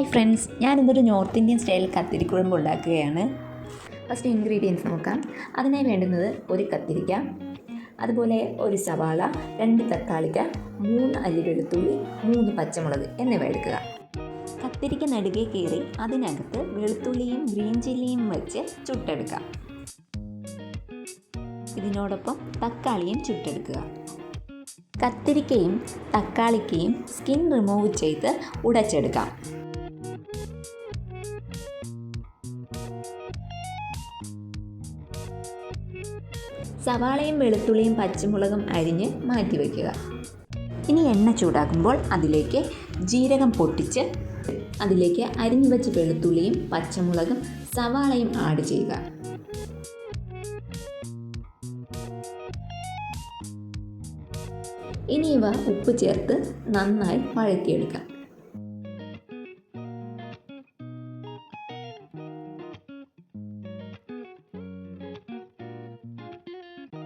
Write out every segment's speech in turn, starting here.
Hi friends ഞാനിന്നൊരു north Indian style കത്തിരിക്കുഴമ്പ് ഉണ്ടാക്കുകയാണ്. ഫസ്റ്റ് ഇൻഗ്രീഡിയൻസ് നോക്കാം. അതിനായി വേണ്ടുന്നത് ഒരു കത്തിരിക്ക അതുപോലെ ഒരു സവാള രണ്ട് തക്കാളിക്ക മൂന്ന് അല്ലി വെളുത്തുള്ളി മൂന്ന് പച്ചമുളക് എന്നിവ എടുക്കുക. കത്തിരിക്ക നടുകെ കയറി അതിനകത്ത് വെളുത്തുള്ളിയും ഗ്രീൻ ചില്ലിയും വെച്ച് ചുട്ടെടുക്കാം. ഇതിനോടൊപ്പം തക്കാളിയും ചുട്ടെടുക്കുക. കത്തിരിക്കയും തക്കാളിക്കയും സ്കിൻ റിമൂവ് ചെയ്ത് ഉടച്ചെടുക്കാം. സവാളയും വെളുത്തുള്ളിയും പച്ചമുളകും അരിഞ്ഞ് മാറ്റി വയ്ക്കുക. ഇനി എണ്ണ ചൂടാക്കുമ്പോൾ അതിലേക്ക് ജീരകം പൊട്ടിച്ച് അതിലേക്ക് അരിഞ്ഞു വെച്ച വെളുത്തുള്ളിയും പച്ചമുളകും സവാളയും ആഡ് ചെയ്യുക. ഇനി ഇവ ഉപ്പ് ചേർത്ത് നന്നായി വഴറ്റിയെടുക്കാം.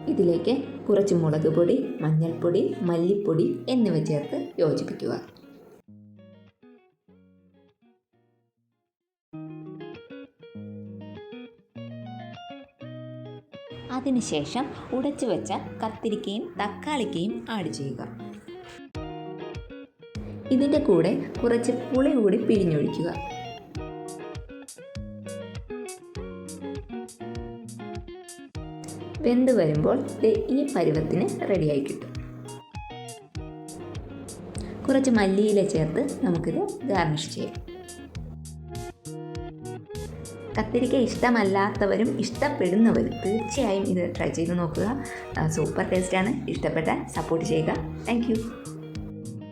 ഇതിലേക്ക് കുറച്ച് മുളക് പൊടി മഞ്ഞൾപ്പൊടി മല്ലിപ്പൊടി എന്നിവ ചേർത്ത് യോജിപ്പിക്കുക. അതിനുശേഷം ഉടച്ചു വെച്ച കത്തിരിക്കയും തക്കാളിക്കയും ആഡ് ചെയ്യുക. ഇതിന്റെ കൂടെ കുറച്ച് പുളി കൂടി പിഴിഞ്ഞൊഴിക്കുക. വെന്ത് വരുമ്പോൾ ഈ പരുവത്തിന് റെഡിയായി കിട്ടും. കുറച്ച് മല്ലിയില ചേർത്ത് നമുക്കിത് ഗാർണിഷ് ചെയ്യാം. കത്തിരിക്ക ഇഷ്ടമല്ലാത്തവരും ഇഷ്ടപ്പെടുന്നവരും തീർച്ചയായും ഇത് ട്രൈ ചെയ്ത് നോക്കുക. സൂപ്പർ ടേസ്റ്റാണ്. ഇഷ്ടപ്പെട്ടാൽ സപ്പോർട്ട് ചെയ്യുക. താങ്ക്